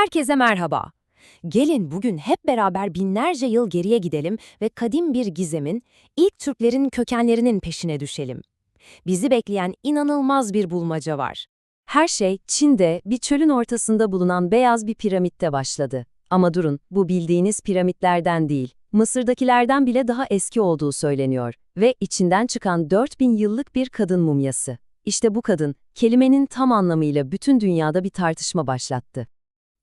Herkese merhaba. Gelin bugün hep beraber binlerce yıl geriye gidelim ve kadim bir gizemin, ilk Türklerin kökenlerinin peşine düşelim. Bizi bekleyen inanılmaz bir bulmaca var. Her şey Çin'de bir çölün ortasında bulunan beyaz bir piramitte başladı. Ama durun, bu bildiğiniz piramitlerden değil. Mısır'dakilerden bile daha eski olduğu söyleniyor ve içinden çıkan 4000 yıllık bir kadın mumyası. İşte bu kadın, kelimenin tam anlamıyla bütün dünyada bir tartışma başlattı.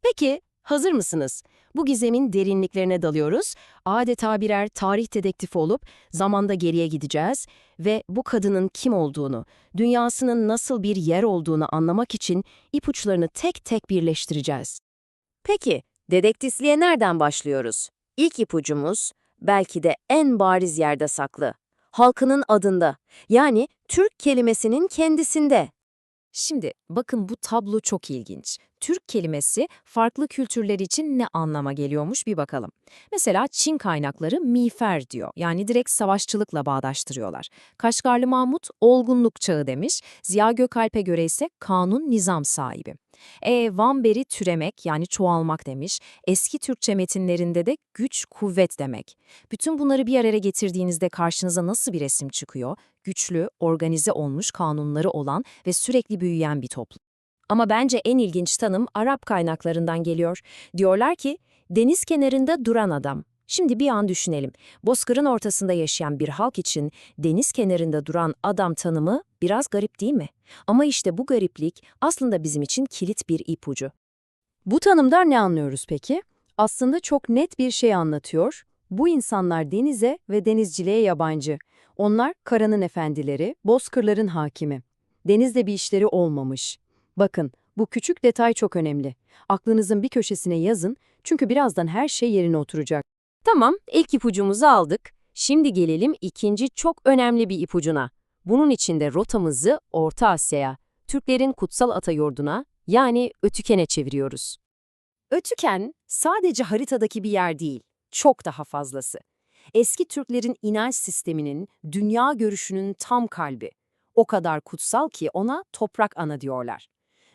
Peki, hazır mısınız? Bu gizemin derinliklerine dalıyoruz. Adeta birer tarih dedektifi olup zamanda geriye gideceğiz ve bu kadının kim olduğunu, dünyasının nasıl bir yer olduğunu anlamak için ipuçlarını tek tek birleştireceğiz. Peki, dedektifliğe nereden başlıyoruz? İlk ipucumuz belki de en bariz yerde saklı. Halkının adında, yani Türk kelimesinin kendisinde. Şimdi bakın bu tablo çok ilginç. Türk kelimesi farklı kültürler için ne anlama geliyormuş bir bakalım. Mesela Çin kaynakları miğfer diyor. Yani direkt savaşçılıkla bağdaştırıyorlar. Kaşgarlı Mahmut olgunluk çağı demiş. Ziya Gökalp'e göre ise kanun nizam sahibi. E, Van Beri türemek yani çoğalmak demiş. Eski Türkçe metinlerinde de güç, kuvvet demek. Bütün bunları bir araya getirdiğinizde karşınıza nasıl bir resim çıkıyor? Güçlü, organize olmuş kanunları olan ve sürekli büyüyen bir toplum. Ama bence en ilginç tanım Arap kaynaklarından geliyor. Diyorlar ki, deniz kenarında duran adam. Şimdi bir an düşünelim. Bozkır'ın ortasında yaşayan bir halk için deniz kenarında duran adam tanımı biraz garip değil mi? Ama işte bu gariplik aslında bizim için kilit bir ipucu. Bu tanımdan ne anlıyoruz peki? Aslında çok net bir şey anlatıyor. Bu insanlar denize ve denizciliğe yabancı. Onlar karanın efendileri, bozkırların hakimi. Denizde bir işleri olmamış. Bakın, bu küçük detay çok önemli. Aklınızın bir köşesine yazın çünkü birazdan her şey yerine oturacak. Tamam, ilk ipucumuzu aldık. Şimdi gelelim ikinci çok önemli bir ipucuna. Bunun için de rotamızı Orta Asya'ya, Türklerin kutsal ata yurduna, yani Ötüken'e çeviriyoruz. Ötüken sadece haritadaki bir yer değil, çok daha fazlası. Eski Türklerin inanç sisteminin, dünya görüşünün tam kalbi. O kadar kutsal ki ona toprak ana diyorlar.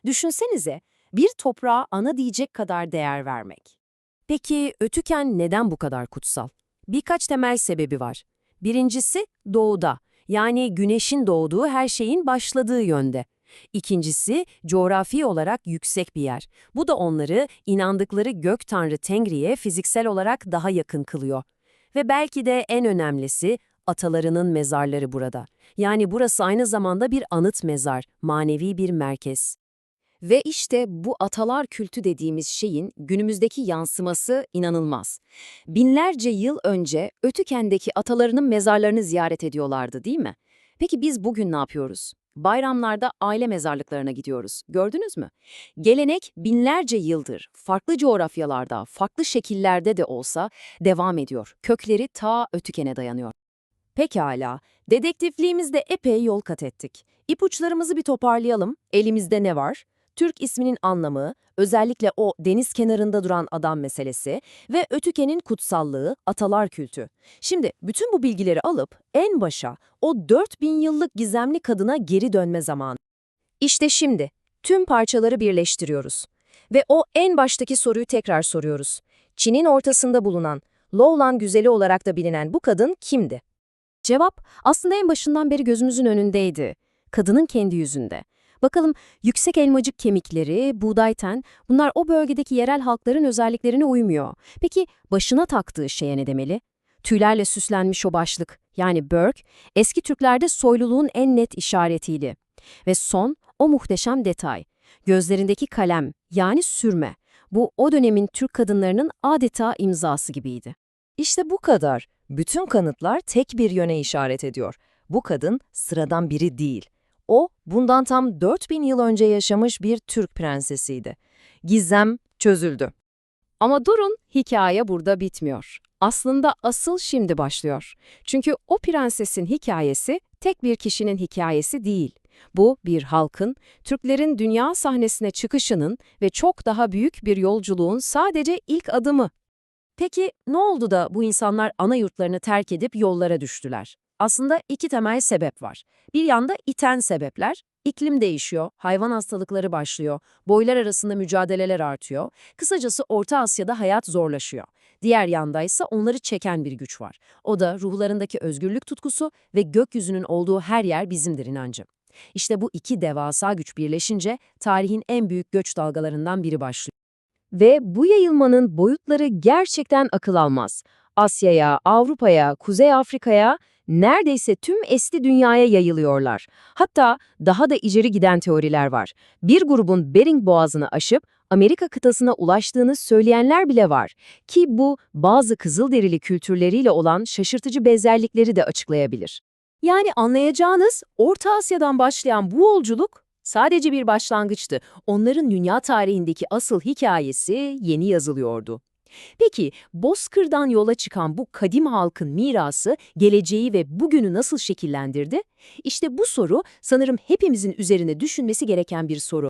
Düşünsenize, bir toprağa ana diyecek kadar değer vermek. Peki Ötüken neden bu kadar kutsal? Birkaç temel sebebi var. Birincisi doğuda, yani güneşin doğduğu her şeyin başladığı yönde. İkincisi coğrafi olarak yüksek bir yer. Bu da onları inandıkları gök tanrı Tengri'ye fiziksel olarak daha yakın kılıyor. Ve belki de en önemlisi atalarının mezarları burada. Yani burası aynı zamanda bir anıt mezar, manevi bir merkez. Ve işte bu atalar kültü dediğimiz şeyin günümüzdeki yansıması inanılmaz. Binlerce yıl önce Ötüken'deki atalarının mezarlarını ziyaret ediyorlardı değil mi? Peki biz bugün ne yapıyoruz? Bayramlarda aile mezarlıklarına gidiyoruz. Gördünüz mü? Gelenek binlerce yıldır farklı coğrafyalarda, farklı şekillerde de olsa devam ediyor. Kökleri ta Ötüken'e dayanıyor. Pekala, dedektifliğimizde epey yol kat ettik. İpuçlarımızı bir toparlayalım. Elimizde ne var? Türk isminin anlamı, özellikle o deniz kenarında duran adam meselesi ve Ötüken'in kutsallığı, atalar kültü. Şimdi bütün bu bilgileri alıp en başa o 4000 yıllık gizemli kadına geri dönme zamanı. İşte şimdi tüm parçaları birleştiriyoruz. Ve o en baştaki soruyu tekrar soruyoruz. Çin'in ortasında bulunan, Lowland güzeli olarak da bilinen bu kadın kimdi? Cevap aslında en başından beri gözümüzün önündeydi. Kadının kendi yüzünde. Bakalım yüksek elmacık kemikleri, buğday ten, bunlar o bölgedeki yerel halkların özelliklerine uymuyor. Peki başına taktığı şeye ne demeli? Tüylerle süslenmiş o başlık, yani börk, eski Türklerde soyluluğun en net işaretiydi. Ve son, o muhteşem detay. Gözlerindeki kalem, yani sürme. Bu o dönemin Türk kadınlarının adeta imzası gibiydi. İşte bu kadar. Bütün kanıtlar tek bir yöne işaret ediyor. Bu kadın sıradan biri değil. O, bundan tam 4000 yıl önce yaşamış bir Türk prensesiydi. Gizem çözüldü. Ama durun, hikaye burada bitmiyor. Aslında asıl şimdi başlıyor. Çünkü o prensesin hikayesi tek bir kişinin hikayesi değil. Bu bir halkın, Türklerin dünya sahnesine çıkışının ve çok daha büyük bir yolculuğun sadece ilk adımı. Peki ne oldu da bu insanlar ana yurtlarını terk edip yollara düştüler? Aslında iki temel sebep var. Bir yanda iten sebepler, iklim değişiyor, hayvan hastalıkları başlıyor, boylar arasında mücadeleler artıyor. Kısacası Orta Asya'da hayat zorlaşıyor. Diğer yandaysa onları çeken bir güç var. O da ruhlarındaki özgürlük tutkusu ve gökyüzünün olduğu her yer bizimdir inancı. İşte bu iki devasa güç birleşince tarihin en büyük göç dalgalarından biri başlıyor. Ve bu yayılmanın boyutları gerçekten akıl almaz. Asya'ya, Avrupa'ya, Kuzey Afrika'ya, neredeyse tüm eski dünyaya yayılıyorlar. Hatta daha da ileri giden teoriler var. Bir grubun Bering Boğazı'nı aşıp Amerika kıtasına ulaştığını söyleyenler bile var. Ki bu bazı Kızılderili kültürleriyle olan şaşırtıcı benzerlikleri de açıklayabilir. Yani anlayacağınız Orta Asya'dan başlayan bu yolculuk sadece bir başlangıçtı. Onların dünya tarihindeki asıl hikayesi yeni yazılıyordu. Peki Bozkır'dan yola çıkan bu kadim halkın mirası geleceği ve bugünü nasıl şekillendirdi? İşte bu soru sanırım hepimizin üzerine düşünmesi gereken bir soru.